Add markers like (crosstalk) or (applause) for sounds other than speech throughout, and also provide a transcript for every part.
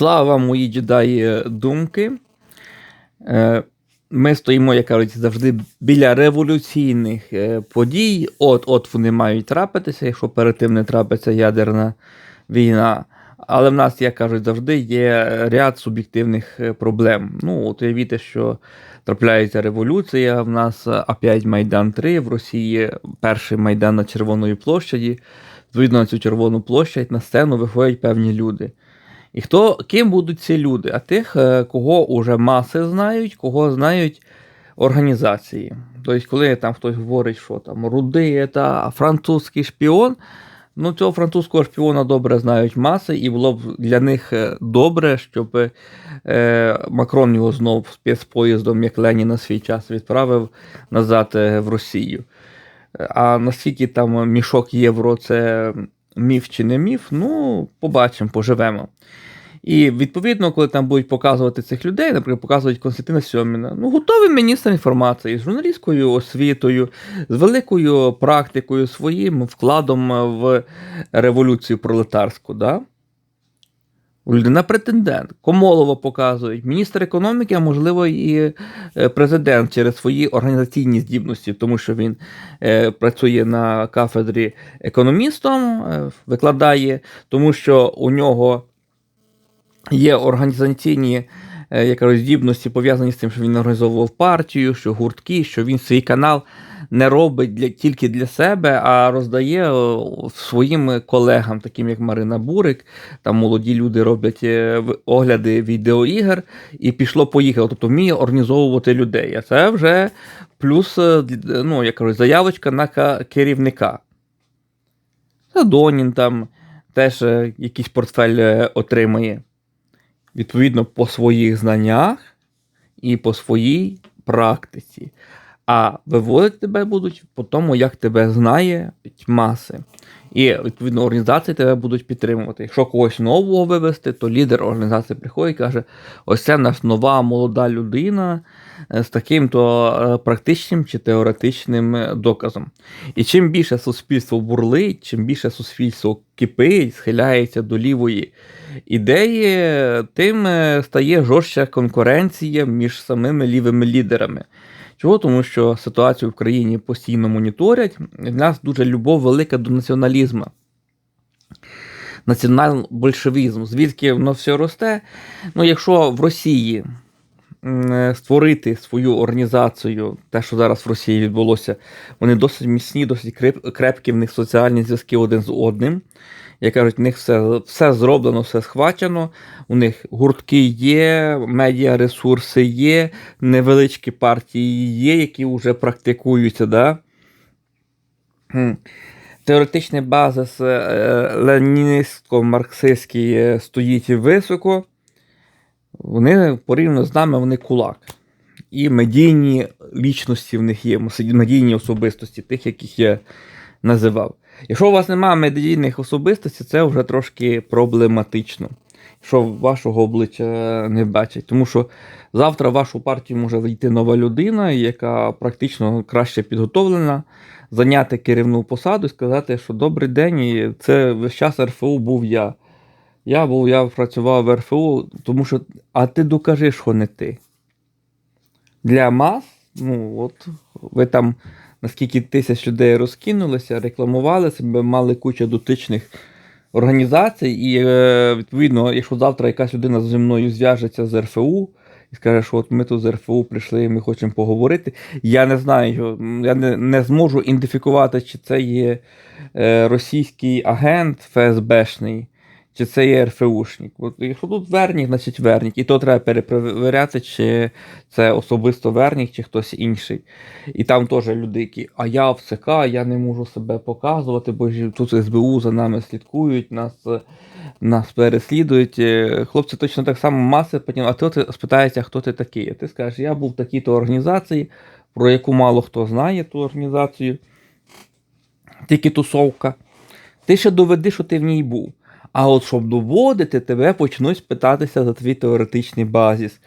Слава вам, мої джедаї думки. Е, Ми стоїмо, як кажуть, завжди біля революційних е, подій. От-от вони мають трапитися, якщо перед тим не трапиться ядерна війна. Але в нас, як кажуть, завжди є ряд суб'єктивних е, проблем. Ну, от уявіть, що трапляється революція. В нас опять Майдан 3 в Росії, перший Майдан на Червоної площаді. Відповідно на цю червону площадь на сцену виходять певні люди. І хто, ким будуть ці люди? А тих, е, кого уже маси знають, кого знають організації. Тобто, коли там хтось говорить, що там руди та французький шпіон, ну цього французького шпіона добре знають маси, і було б для них е, добре, щоб е, Макрон його знов спецпоїздом, як Ленін на свій час відправив назад е, в Росію. А наскільки там мішок євро це міф чи не міф, ну, побачимо, поживемо. І відповідно, коли там будуть показувати цих людей, наприклад, показують Константина Сьоміна, ну, готовий міністр інформації з журналістською освітою, з великою практикою, своїм вкладом в революцію пролетарську. Да? Людина претендент. Комолова показують, міністр економіки, а можливо, і е, президент через свої організаційні здібності, тому що він е, працює на кафедрі економістом, е, викладає, тому що у нього є організаційні е, здібності пов'язані з тим, що він організовував партію, що гуртки, що він свій канал не робить для, тільки для себе, а роздає своїм колегам, таким як Марина Бурик. Там молоді люди роблять е, огляди відеоігр, і пішло поїхало. Тобто вміє організовувати людей. А це вже плюс, е, ну, я кажу, заявочка на ка- керівника. Задонін там теж е, якийсь портфель е, отримає. Відповідно, по своїх знаннях і по своїй практиці. А виводити тебе будуть по тому, як тебе знає маси. І відповідно організації тебе будуть підтримувати. Якщо когось нового вивести, то лідер організації приходить і каже: ось це наша нова молода людина е, з таким-то е, практичним чи теоретичним е, доказом. І чим більше суспільство бурлить, чим більше суспільство кипить, схиляється до лівої ідеї, тим стає жорстча конкуренція між самими лівими лідерами. Чого? Тому що ситуацію в країні постійно моніторять. В нас дуже любов велика до націоналізму. Націонал-большевізм. Звідки воно все росте? Ну, якщо в Росії створити свою організацію, те, що зараз в Росії відбулося, вони досить міцні, досить крепкі, в них соціальні зв'язки один з одним. Як кажуть, в них все, все зроблено, все схвачено. У них гуртки є, медіаресурси є, невеличкі партії є, які вже практикуються. Да? Теоретичний базис е, леніністсько-марксистський е, стоїть високо. Вони порівняно з нами, вони кулак. І медійні лічності в них є, медійні особистості, тих, яких я називав. Якщо у вас немає медійних особистостей, це вже трошки проблематично. Що вашого обличчя не бачать. Тому що завтра в вашу партію може вийти нова людина, яка практично краще підготовлена, зайняти керівну посаду і сказати, що добрий день, і це весь час РФУ був я. Я був, я працював в РФУ, тому що. А ти докажи, що не ти. Для мас, ну от ви там наскільки тисяч людей розкинулися, рекламували себе, мали кучу дотичних організацій, і е, відповідно, якщо завтра якась людина зі мною зв'яжеться з РФУ і скаже, що от ми тут з РФУ прийшли, ми хочемо поговорити. Я не знаю, я не, не зможу ідентифікувати, чи це є е, російський агент ФСБшний. Чи це є РФУшник? От якщо тут вернік, значить вернік. І то треба перепровіряти, чи це особисто вернік, чи хтось інший. І там теж люди, які, а я в ЦК, я не можу себе показувати, бо тут СБУ за нами слідкують, нас, нас переслідують. Е, Хлопці точно так само маси потім, а ти спитається, хто ти такий. А ти скажеш, я був в такій-то організації, про яку мало хто знає ту організацію, тільки тусовка. Ти ще доведи, що ти в ній був. А от щоб доводити, тебе почнуть спитатися за твій теоретичний базіс.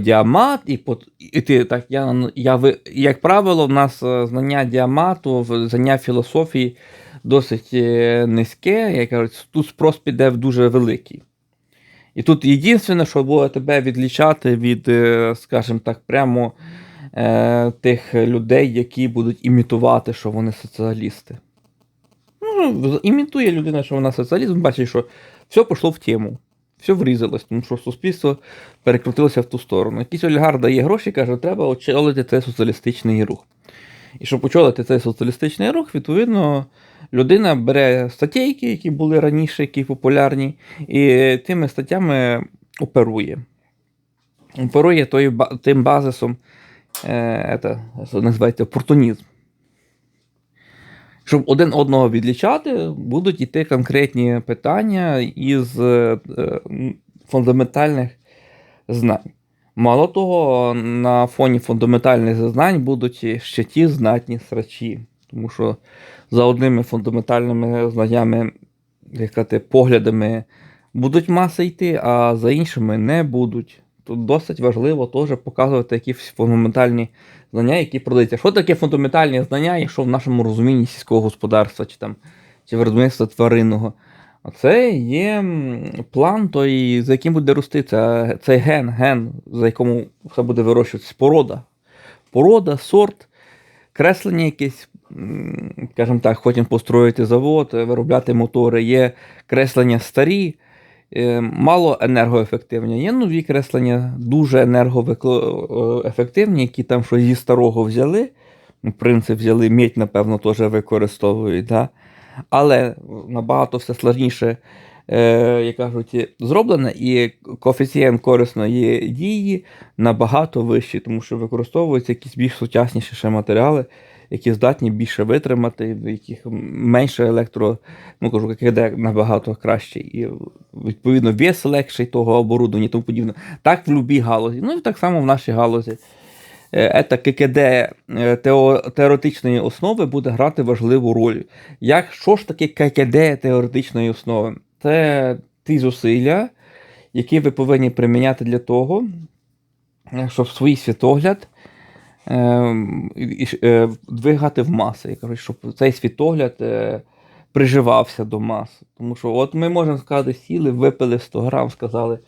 Діамат, і, і ти так, я, я, як правило, в нас е, знання діамату, знання філософії досить е, низьке. Я кажу, тут спрос піде в дуже великий. І тут єдине, що буде тебе відлічати від, е, скажімо так, прямо е, тих людей, які будуть імітувати, що вони соціалісти. Ну, імітує людина, що вона соціаліст, бачить, що все пішло в тему. Все врізалось, тому що суспільство перекрутилося в ту сторону. Якийсь олігарх дає гроші, каже, треба очолити цей соціалістичний рух. І щоб очолити цей соціалістичний рух, відповідно, людина бере статейки, які були раніше, які популярні, і тими статтями оперує. Оперує той, тим базисом, е, це, називається опортунізм. Щоб один одного відлічати, будуть йти конкретні питання із е, фундаментальних знань. Мало того, на фоні фундаментальних знань будуть ще ті знатні срачі. Тому що за одними фундаментальними знаннями, як сказати, поглядами будуть маси йти, а за іншими не будуть. Тут досить важливо теж показувати якісь фундаментальні знання, які продаються. Що таке фундаментальні знання, якщо в нашому розумінні сільського господарства чи там чи виробництва тваринного? Це є план, той, за яким буде рости це, цей ген, ген, за якому все буде вирощуватися, порода. Порода, сорт, креслення якесь, скажімо так, хочемо построїти завод, виробляти мотори, є креслення старі, мало енергоефективні. Є нові креслення, дуже енергоефективні, які там щось зі старого взяли. Ну, Принцип взяли, медь, напевно, теж використовують. Да? Але набагато все складніше, е, як кажуть, зроблене, і коефіцієнт корисної дії набагато вищий, тому що використовуються якісь більш сучасніші ще матеріали, які здатні більше витримати, в яких менше електро, ну кажу, ККД набагато краще. І відповідно вес легший того оборудовання і тому подібне. Так в будь-якій галузі. Ну і так само в нашій галузі. Е, Ета ККД е, теоретичної основи буде грати важливу роль. Як, що ж таке ККД теоретичної основи? Це ті зусилля, які ви повинні приміняти для того, е, щоб свій світогляд е, е, двигати в маси. Я кажу, щоб цей світогляд е, приживався до мас. Тому що от ми можемо сказати, сіли, випили 100 грам, сказали.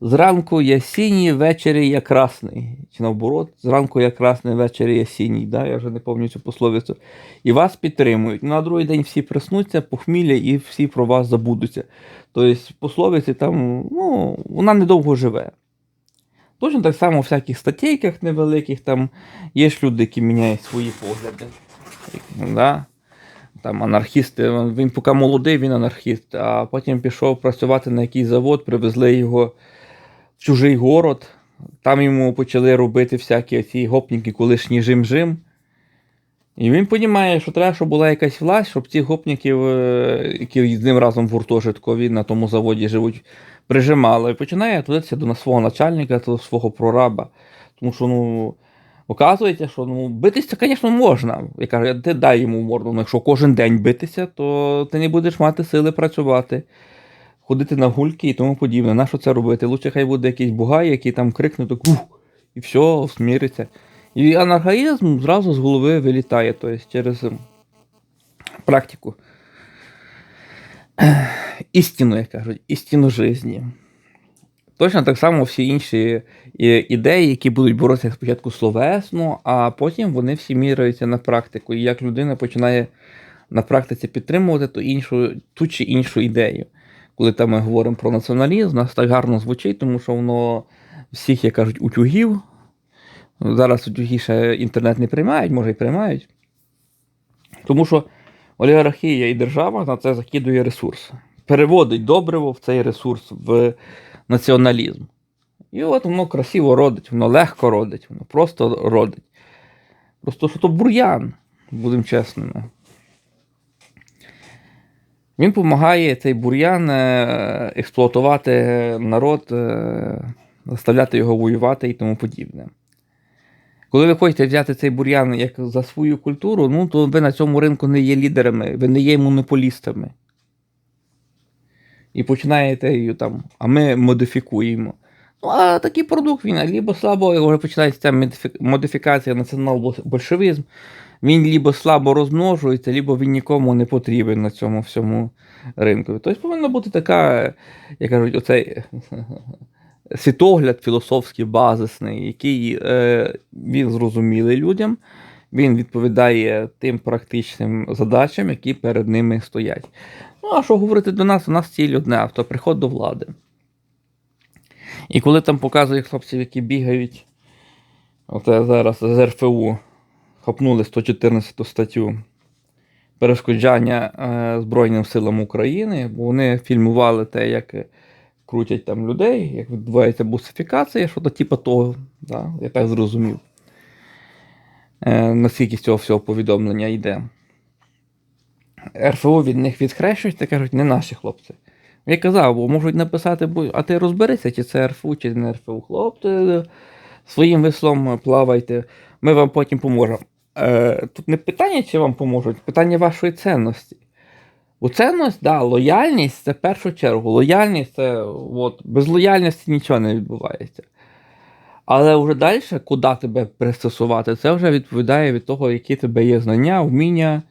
Зранку я синій, ввечері я красний. Чи наоборот, зранку я красний, ввечері я синій. Да? Я вже не пам'ятаю цю пословицю. І вас підтримують. На другий день всі проснуться, похмілля і всі про вас забудуться. Тобто, пословиці там, ну, вона недовго живе. Точно так само у всяких статейках невеликих, там є ж люди, які міняють свої погляди. Да? Там анархісти, він поки молодий, він анархіст, а потім пішов працювати на якийсь завод, привезли його в чужий город. Там йому почали робити всякі ці гопніки, колишній жим-жим. І він розуміє, що треба, щоб була якась власть, щоб цих гопників, е, які з ним разом в гуртожиткові на тому заводі живуть, прижимали. І починає туди до свого начальника, до свого прораба. Тому що, ну, оказується, що ну, битися, звісно, можна. Я кажу, ти дай йому морду. Ну, якщо кожен день битися, то ти не будеш мати сили працювати, ходити на гульки і тому подібне. На що це робити? Лучше хай буде якийсь бугай, який там крикне, так ух, і все, сміриться. І анархаїзм зразу з голови вилітає, тобто через ем, практику. Істину, як кажуть, істину житті. Точно так само всі інші е, ідеї, які будуть боротися спочатку словесно, а потім вони всі міряються на практику. І як людина починає на практиці підтримувати ту, іншу, ту чи іншу ідею. Коли там ми говоримо про націоналізм, нас так гарно звучить, тому що воно всіх, як кажуть, утюгів. Зараз утюги ще інтернет не приймають, може і приймають. Тому що олігархія і держава на це закидує ресурс. Переводить добриво в цей ресурс, в націоналізм. І от воно красиво родить, воно легко родить, воно просто родить. Просто що то бур'ян, будемо чесними. Він допомагає цей бур'ян е, експлуатувати народ, е, заставляти його воювати і тому подібне. Коли ви хочете взяти цей бур'ян як за свою культуру, ну то ви на цьому ринку не є лідерами, ви не є монополістами. І починаєте її там, а ми модифікуємо. Ну, а такий продукт він либо слабо, вже починається ця модифікація, націонал-большевизм, він лібо слабо розмножується, лібо він нікому не потрібен на цьому всьому ринку. Тобто повинна бути така, як кажуть, оцей (laughs) світогляд філософський, базисний, який е, він зрозумілий людям, він відповідає тим практичним задачам, які перед ними стоять. Ну, а що говорити до нас? У нас ціль одне авто, приход до влади. І коли там показують хлопців, які бігають, от зараз з РФУ хапнули 114 статтю перешкоджання е, Збройним силам України, бо вони фільмували те, як крутять там людей, як відбувається бусифікація, що то типу того, да? я так зрозумів. Е, наскільки з цього всього повідомлення йде. РФО від них відхрещують та кажуть, не наші хлопці. Я казав, бо можуть написати, а ти розберися, чи це РФУ, чи не РФУ. Хлопці, своїм веслом плавайте, ми вам потім поможемо. Е, тут не питання, чи вам поможуть, питання вашої цінності. Бо цінність, да, лояльність це в першу чергу. Лояльність це от, без лояльності нічого не відбувається. Але вже далі, куди тебе пристосувати, це вже відповідає від того, які тебе є знання, вміння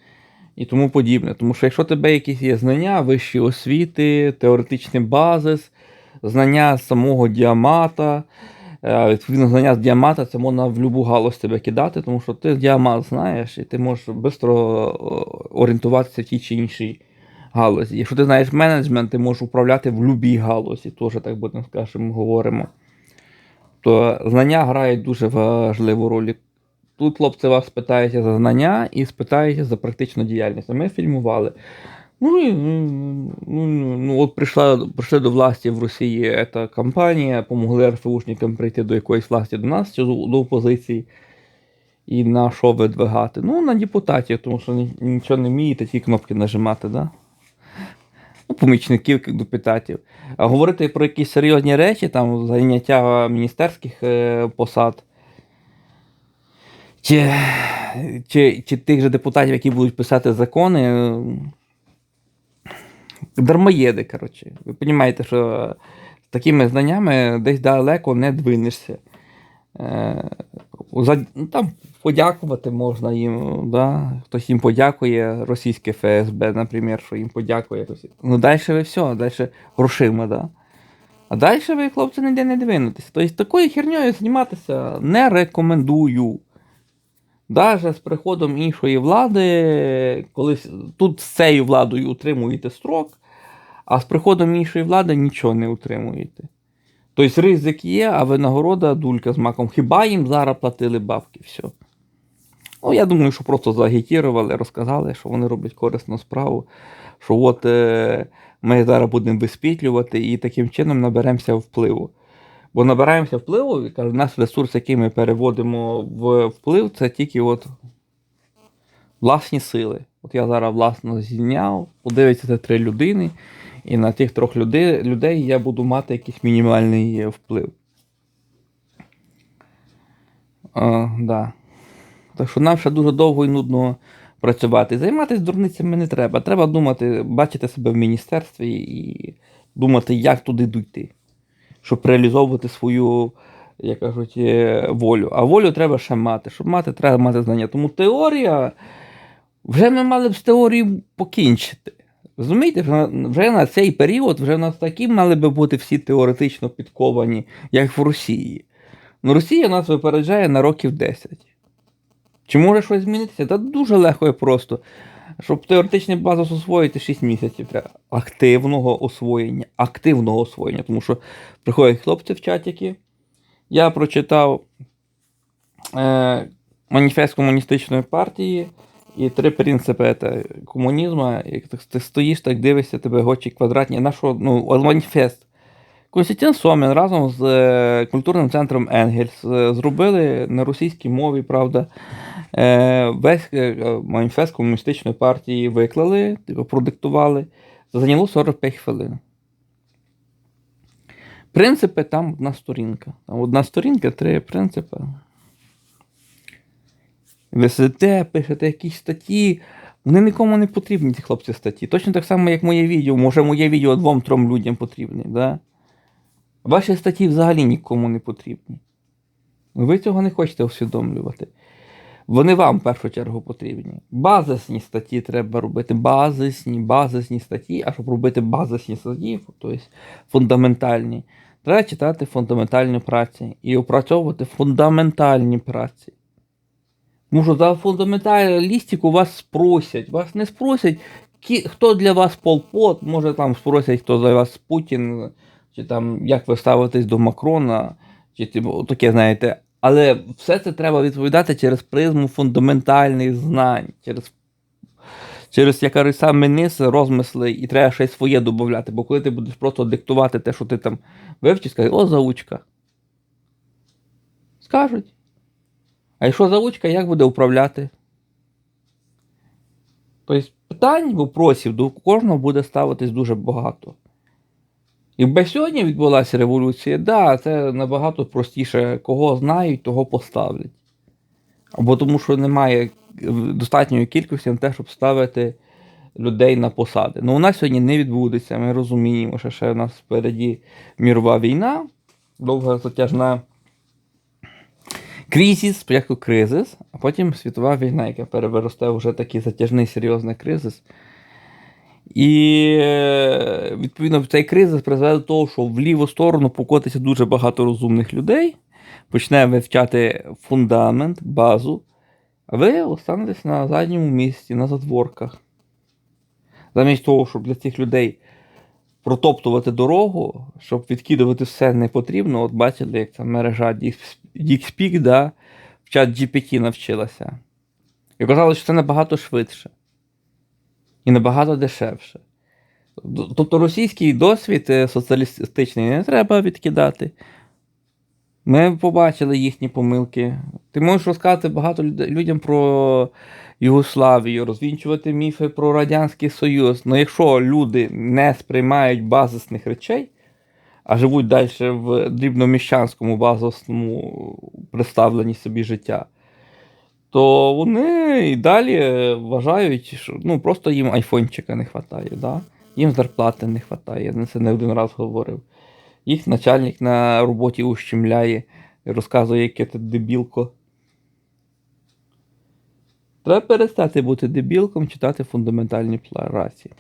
і тому подібне. Тому що якщо тебе якісь є знання, вищі освіти, теоретичний базис, знання самого діамата, е, відповідно, знання з діамата, це можна в будь-яку галузь тебе кидати, тому що ти діамат знаєш, і ти можеш швидко орієнтуватися в тій чи іншій галузі. Якщо ти знаєш менеджмент, ти можеш управляти в будь-якій галузі, теж так будемо скажемо, говоримо. То знання грають дуже важливу роль. Тут хлопці вас питаються за знання і спитаються за практичну діяльність. Ми фільмували. Ну, і, ну, ну, ну, от прийшла, прийшли до власті в Росії ця кампанія, помогли РФУшникам прийти до якоїсь власті до нас, до опозиції. І на що видвигати? Ну, на депутатів, тому що нічого не вмієте, ті кнопки нажимати, да? Ну, помічників депутатів. А говорити про якісь серйозні речі, там зайняття міністерських е, посад, чи, чи, чи тих же депутатів, які будуть писати закони. е, Дармоєди, коротше. Ви розумієте, що з такими знаннями десь далеко не двинешся. Ну, там подякувати можна їм, да? хтось їм подякує, російське ФСБ, наприклад, що їм подякує. Ну, далі ви все, далі грошима, да? А далі ви, хлопці, ніде не двинетеся. Тобто такою херньою займатися не рекомендую. Даже з приходом іншої влади, коли тут з цією владою утримуєте строк, а з приходом іншої влади нічого не утримуєте. Тобто ризик є, а винагорода дулька з маком. Хіба їм зараз платили бабки? Все. Ну, я думаю, що просто заагітірували, розказали, що вони роблять корисну справу. Що от е, ми зараз будемо висвітлювати і таким чином наберемося впливу. Бо набираємося впливу, і кажу, наш ресурс, який ми переводимо в вплив, це тільки от власні сили. От я зараз власно зняв, подивиться це три людини, і на тих трьох людей, людей я буду мати якийсь мінімальний е, вплив. А, да. Так що нам ще дуже довго і нудно працювати. Займатися дурницями не треба. Треба думати, бачити себе в міністерстві і думати, як туди дійти, щоб реалізовувати свою, як кажуть, е, волю. А волю треба ще мати. Щоб мати, треба мати знання. Тому теорія, вже ми мали б з теорією покінчити. Розумієте, вже на- цей період вже в нас такі мали би бути всі теоретично підковані, як в Росії. Ну, Росія нас випереджає на років 10. Чи може щось змінитися? Та дуже легко і просто. Щоб теоретичний базис освоїти 6 місяців треба активного освоєння. Активного освоєння. Тому що приходять хлопці в чатики. Я прочитав е, маніфест комуністичної партії і три принципи це, комунізму. Як ти, стоїш, так дивишся, тебе очі квадратні. На що, ну, маніфест. Константин Сомін разом з е, культурним центром Енгельс е, зробили на російській мові, правда, е, весь маніфест комуністичної партії виклали, типу, продиктували. Зайняло 45 хвилин. Принципи там одна сторінка. Там одна сторінка, три принципи. Ви сидите, пишете якісь статті. Вони нікому не потрібні, ці хлопці статті. Точно так само, як моє відео. Може, моє відео двом-трьом людям потрібне. Да? Ваші статті взагалі нікому не потрібні. Ви цього не хочете усвідомлювати. Вони вам в першу чергу потрібні. Базисні статті треба робити. Базисні, базисні статті. А щоб робити базисні статті, тобто фундаментальні, треба читати фундаментальні праці і опрацьовувати фундаментальні праці. Тому що за фундаменталістику вас спросять. Вас не спросять, хто для вас полпот, може там спросять, хто за вас Путін, чи там як ви ставитесь до Макрона, чи таке, знаєте. Але все це треба відповідати через призму фундаментальних знань, через, через я кажу, саме низ розмисли, і треба й своє додати. Бо коли ти будеш просто диктувати те, що ти там вивчиш, скажеш, о, заучка. Скажуть. А якщо заучка, як буде управляти? Тобто питань, вопросів до кожного буде ставитись дуже багато. Якби сьогодні відбулася революція, да, це набагато простіше. Кого знають, того поставлять. Або тому, що немає достатньої кількості на те, щоб ставити людей на посади. Ну, у нас сьогодні не відбудеться. Ми розуміємо, що ще в нас впереді мірова війна, довга затяжна кризис, спочатку кризис, а потім світова війна, яка переросте вже такий затяжний серйозний кризис. І е, відповідно цей кризис призведе до того, що в ліву сторону покотиться дуже багато розумних людей, почне вивчати фундамент, базу, а ви останетесь на задньому місці, на задворках. Замість того, щоб для цих людей протоптувати дорогу, щоб відкидувати все не потрібно, от бачили, як ця мережа DeepSpeak, да, в чат GPT навчилася. І оказалось, що це набагато швидше і набагато дешевше. Тобто російський досвід е, соціалістичний не треба відкидати. Ми побачили їхні помилки. Ти можеш розказати багато людям про Югославію, розвінчувати міфи про Радянський Союз. Але якщо люди не сприймають базисних речей, а живуть далі в дрібноміщанському базовому представленні собі життя, то вони і далі вважають, що ну, просто їм айфончика не вистачає, да? їм зарплати не вистачає, я це не один раз говорив. Їх начальник на роботі ущемляє і розказує, яке ти дебілко. Треба перестати бути дебілком, читати фундаментальні праці.